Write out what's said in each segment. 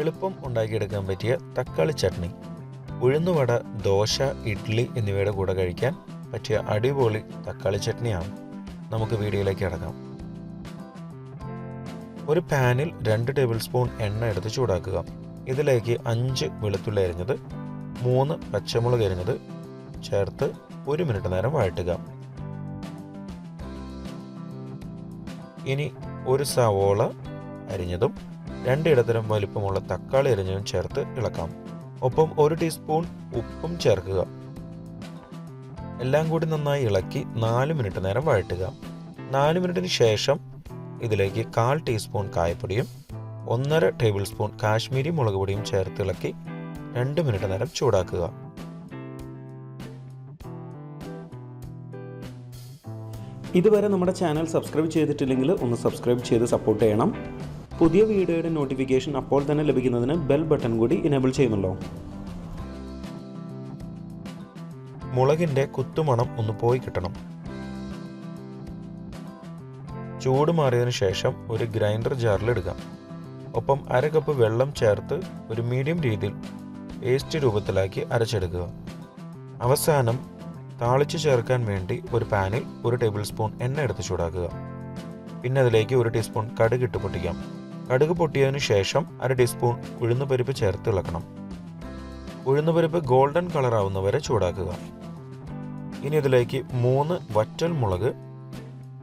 എളുപ്പം ഉണ്ടാക്കിയെടുക്കാൻ പറ്റിയ തക്കാളി ചട്നി. ഉഴുന്നുവട ദോശ ഇഡ്ഡലി എന്നിവയുടെ കൂടെ കഴിക്കാൻ പറ്റിയ അടിപൊളി തക്കാളി ചട്നിയാണ് നമുക്ക് വീഡിയോയിലേക്ക് അടക്കാം ഒരു പാനിൽ രണ്ട് ടേബിൾ സ്പൂൺ എണ്ണ എടുത്ത് ചൂടാക്കുക. ഇതിലേക്ക് അഞ്ച് വെളുത്തുള്ളി അരിഞ്ഞത് മൂന്ന് പച്ചമുളക് അരിഞ്ഞത് ചേർത്ത് ഒരു മിനിറ്റ് നേരം വഴറ്റുക. ഇനി ഒരു സവോള അരിഞ്ഞതും രണ്ട് വലുപ്പമുള്ള വലിപ്പമുള്ള തക്കാളി അരിഞ്ഞതും ചേർത്ത് ഇളക്കാം. ഒപ്പം ഒരു ടീസ്പൂൺ ഉപ്പും ചേർക്കുക. എല്ലാം കൂടി നന്നായി ഇളക്കി നാല് മിനിറ്റ് നേരം വഴറ്റുക. നാല് മിനിറ്റിന് ശേഷം ഇതിലേക്ക് കാൽ ടീസ്പൂൺ കായപ്പൊടിയും ഒന്നര ടേബിൾ സ്പൂൺ കാശ്മീരി മുളക് പൊടിയും ചേർത്ത് ഇളക്കി രണ്ട് മിനിറ്റ് നേരം ചൂടാക്കുക. ഇതുവരെ നമ്മുടെ ചാനൽ സബ്സ്ക്രൈബ് ചെയ്തിട്ടില്ലെങ്കിൽ ഒന്ന് സബ്സ്ക്രൈബ് ചെയ്ത് സപ്പോർട്ട് ചെയ്യണം. പുതിയ വീഡിയോയുടെ നോട്ടിഫിക്കേഷൻ അപ്പോൾ തന്നെ ലഭിക്കുന്നതിന് ബെൽ ബട്ടൺ കൂടി ഇനേബിൾ ചെയ്യുന്നുണ്ടോ? മുളകിന്റെ കുത്തുമണം ഒന്ന് പോയി കിട്ടണം. ചൂട് മാറിയതിന് ശേഷം ഒരു ഗ്രൈൻഡർ ജാറിലിടുക ഒപ്പം അര കപ്പ് വെള്ളം ചേർത്ത് ഒരു മീഡിയം രീതിയിൽ പേസ്റ്റ് രൂപത്തിലാക്കി അരച്ചെടുക്കുക. അവസാനം താളിച്ചു ചേർക്കാൻ വേണ്ടി ഒരു പാനിൽ ഒരു ടേബിൾ സ്പൂൺ എണ്ണ എടുത്ത് ചൂടാക്കുക. പിന്നെ അതിലേക്ക് ഒരു ടീസ്പൂൺ കടുക് ഇട്ട് പൊട്ടിക്കാം. കടുക് പൊട്ടിയതിനു ശേഷം അര ടീസ്പൂൺ ഉഴുന്നുപരിപ്പ് ചേർത്ത് ഇളക്കണം. ഉഴുന്നുപരിപ്പ് ഗോൾഡൻ കളർ ആവുന്നവരെ ചൂടാക്കുക. ഇനി ഇതിലേക്ക് മൂന്ന് വറ്റൽ മുളക്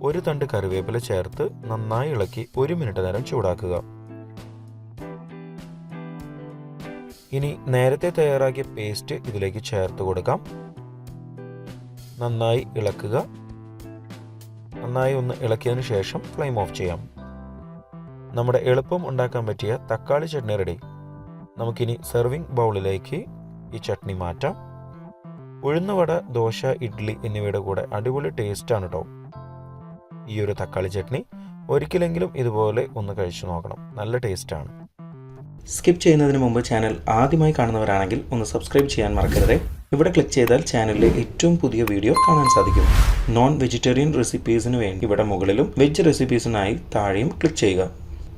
ഒരു തണ്ട് കറിവേപ്പില ചേർത്ത് നന്നായി ഇളക്കി ഒരു മിനിറ്റ് നേരം ചൂടാക്കുക. ഇനി നേരത്തെ തയ്യാറാക്കിയ പേസ്റ്റ് ഇതിലേക്ക് ചേർത്ത് കൊടുക്കാം. നന്നായി ഇളക്കുക. നന്നായി ഒന്ന് ഇളക്കിയതിനു ശേഷം ഫ്ലെയിം ഓഫ് ചെയ്യാം. നമ്മുടെ എളുപ്പം ഉണ്ടാക്കാൻ പറ്റിയ തക്കാളി ചട്നി റെഡി നമുക്കിനി സെർവിങ് ബൗളിലേക്ക് ഈ ചട്നി മാറ്റാം. ഉഴുന്നുവട ദോശ ഇഡ്ഡലി എന്നിവയുടെ കൂടെ അടിപൊളി ടേസ്റ്റാണ് കേട്ടോ ഈ ഒരു തക്കാളി ചട്നി ഒരിക്കലെങ്കിലും ഇതുപോലെ ഒന്ന് കഴിച്ചു നോക്കണം. നല്ല ടേസ്റ്റാണ് സ്കിപ്പ് ചെയ്യുന്നതിന് മുമ്പ് ചാനൽ ആദ്യമായി കാണുന്നവരാണെങ്കിൽ ഒന്ന് സബ്സ്ക്രൈബ് ചെയ്യാൻ മറക്കരുത്. ഇവിടെ ക്ലിക്ക് ചെയ്താൽ ചാനലിലെ ഏറ്റവും പുതിയ വീഡിയോ കാണാൻ സാധിക്കും. നോൺ വെജിറ്റേറിയൻ റെസിപ്പീസിന് വേണ്ടി ഇവിടെ മുകളിലും വെജ് റെസിപ്പീസിനായി താഴെയും ക്ലിക്ക് ചെയ്യുക.